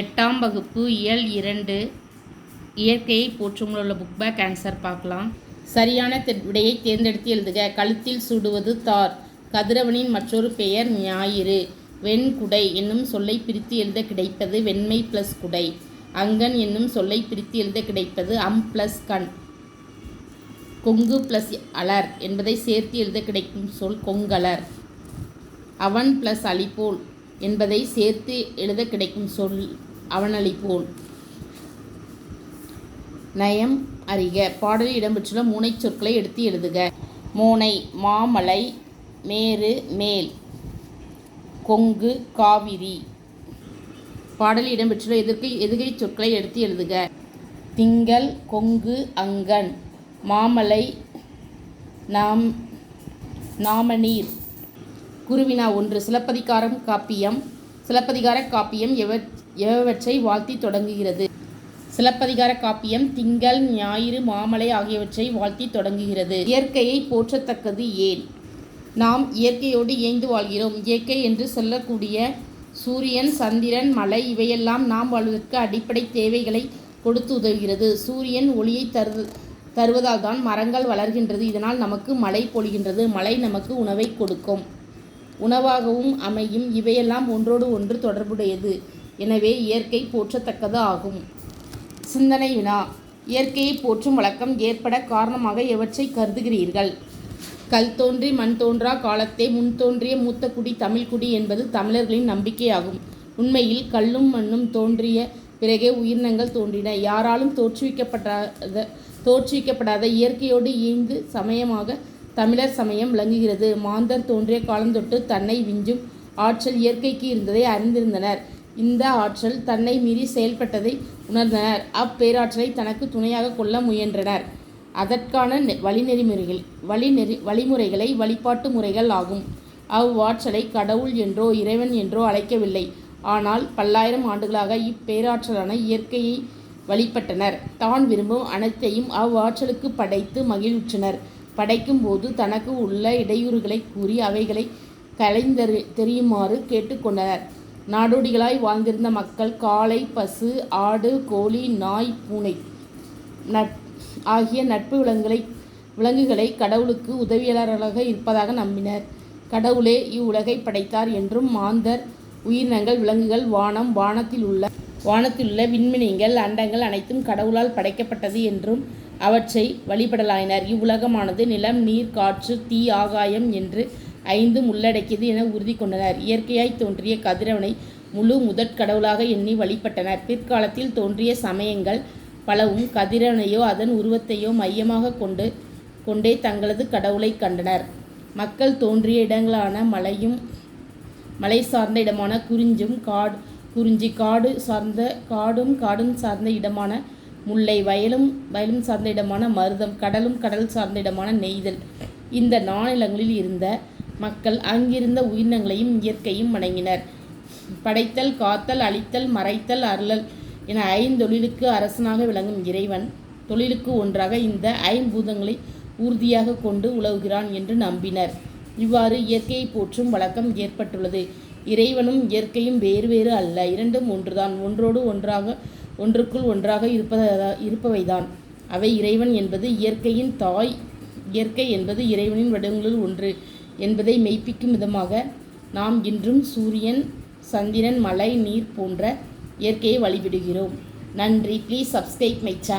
எட்டாம் வகுப்பு இயல் இரண்டு. இயற்கையை போற்றுங்கள் உள்ள புக் பேக் ஆன்சர் பார்க்கலாம். சரியான தெ- விடையை தேர்ந்தெடுத்து எழுதுக. கழுத்தில் சூடுவது தார். கதிரவனின் மற்றொரு பெயர் ஞாயிறு. வெண்குடை என்னும் சொல்லை பிரித்து எழுத கிடைப்பது வெண்மை ப்ளஸ் குடை. அங்கன் என்னும் சொல்லை பிரித்து எழுத கிடைப்பது அம் ப்ளஸ் கண். கொங்கு ப்ளஸ் அலர் என்பதை சேர்த்து எழுத கிடைக்கும் சொல் கொங்கலர். அவன் ப்ளஸ் அலிபோல் என்பதை சேர்த்து எழுத கிடைக்கும் சொல் அவனளிப்போன். நயம் அறிக. பாடலில் இடம்பெற்றுள்ள மூனைச் சொற்களை எடுத்து எழுதுக. மூனை மாமலை மேரு மேல் கொங்கு காவிரி. பாடலில் இடம்பெற்றுள்ள எதிர்கை எதிர்கை சொற்களை எடுத்து எழுதுக. திங்கள் கொங்கு அங்கன். மாமலை நாம் நாமநீர். குருவினா ஒன்று. சிலப்பதிகாரம் காப்பியம். சிலப்பதிகார காப்பியம் எவ எவவற்றை வாழ்த்தி தொடங்குகிறது. சிலப்பதிகார காப்பியம் திங்கள் ஞாயிறு மாமலை ஆகியவற்றை வாழ்த்தி தொடங்குகிறது. இயற்கையை போற்றத்தக்கது ஏன்? நாம் இயற்கையோடு இயைந்து வாழ்கிறோம். இயற்கை என்று சொல்லக்கூடிய சூரியன் சந்திரன் மலை இவையெல்லாம் நாம் வாழ்வதற்கு அடிப்படை தேவைகளை கொடுத்து உதவுகிறது. சூரியன் ஒளியை தரு தருவதால் தான் மரங்கள் வளர்கின்றது. இதனால் நமக்கு மழை பொழிகின்றது. மழை நமக்கு உணவை கொடுக்கும். உணவாகவும் அமையும். இவையெல்லாம் ஒன்றோடு ஒன்று தொடர்புடையது. எனவே இயற்கை போற்றத்தக்கது ஆகும். சிந்தனை வினா. இயற்கையை போற்றும் வழக்கம் ஏற்பட காரணமாக எவற்றை கருதுகிறீர்கள்? கல் தோன்றி மண் தோன்றா காலத்தை முன் தோன்றிய மூத்த குடி தமிழ்குடி என்பது தமிழர்களின் நம்பிக்கையாகும். உண்மையில் கல்லும் மண்ணும் தோன்றிய பிறகே உயிரினங்கள் தோன்றின. யாராலும் தோற்றுவிக்கப்படாத தோற்றுவிக்கப்படாத இயற்கையோடு ஈந்து சமயமாக தமிழர் சமயம் விளங்குகிறது. மாந்தர் தோன்றிய காலந்தொட்டு தன்னை விஞ்சும் ஆற்றல் இயற்கைக்கு இருந்ததை அறிந்திருந்தனர். இந்த ஆற்றல் தன்னை மீறி செயல்பட்டதை உணர்ந்தனர். அப்பேராற்றலை தனக்கு துணையாக கொள்ள முயன்றனர். அதற்கான நெ- வழிநெறிமுறைகள் வழிநெறி வழிமுறைகளை வழிபாட்டு முறைகள் ஆகும். அவ்வாற்றலை கடவுள் என்றோ இறைவன் என்றோ அழைக்கவில்லை. ஆனால் பல்லாயிரம் ஆண்டுகளாக இப்பேராற்றலான இயற்கையை வழிபட்டனர். தான் விரும்பும் அனைத்தையும் அவ்வாற்றலுக்கு படைத்து மகிழ்வுற்றனர். படைக்கும் போது தனக்கு உள்ள இடையூறுகளை கூறி அவைகளை கலைந்தறி தெரியுமாறு கேட்டுக்கொண்டனர் நாடோடிகளாய் வாழ்ந்திருந்த மக்கள் காளை பசு ஆடு கோழி நாய் பூனை நட் ஆகிய நட்பு விலங்குகளை விலங்குகளை கடவுளுக்கு உதவியாளர்களாக இருப்பதாக நம்பினர். கடவுளே இவ்வுலகை படைத்தார் என்றும் மாந்தர் உயிரினங்கள் விலங்குகள் வானம் வானத்தில் உள்ள வானத்தில் உள்ள அண்டங்கள் அனைத்தும் கடவுளால் படைக்கப்பட்டது என்றும் அவற்றை வழிபடலாயினர். இவ்வுலகமானது நிலம் நீர் காற்று தீ ஆகாயம் என்று ஐந்தும் உள்ளடக்கியது என உறுதி கொண்டனர். இயற்கையாய் தோன்றிய கதிரவனை முழு முதற்கடவுளாக எண்ணி வழிபட்டனர். பிற்காலத்தில் தோன்றிய சமயங்கள் பலவும் கதிரவனையோ அதன் உருவத்தையோ மையமாக கொண்டு கொண்டே தங்களது கடவுளை கண்டனர். மக்கள் தோன்றிய இடங்களான மலையும் மலை சார்ந்த இடமான குறிஞ்சும் காடு குறிஞ்சி காடு சார்ந்த காடும் காடும் சார்ந்த இடமான முல்லை வயலும் வயலும் சார்ந்த இடமான மருதம் கடலும் கடல் சார்ந்த இடமான நெய்தல். இந்த நாநிலங்களில் இருந்த மக்கள் அங்கிருந்த உயிரினங்களையும் இயற்கையும் வணங்கினர். படைத்தல் காத்தல் அழித்தல் மறைத்தல் அருளல் என ஐந்தொழிலுக்கு அரசனாக விளங்கும் இறைவன் தொழிலுக்கு ஒன்றாக இந்த ஐம்பூதங்களை உறுதியாக கொண்டு உலவுகிறான் என்று நம்பினர். இவ்வாறு இயற்கையை போற்றும் வழக்கம் ஏற்பட்டுள்ளது. இறைவனும் இயற்கையும் வேறு வேறு அல்ல. இரண்டும் ஒன்றுதான். ஒன்றோடு ஒன்றாக ஒன்றுக்குள் ஒன்றாக இருப்பதா இருப்பவைதான். அவை இறைவன் என்பது இயற்கையின் தாய். இயற்கை என்பது இறைவனின் வடிவங்களில் ஒன்று. என்பதை மெய்ப்பிக்கும் விதமாக நாம் இன்றும் சூரியன் சந்திரன் மலை நீர் போன்ற இயற்கையை வழிபடுகிறோம். நன்றி. Please subscribe my channel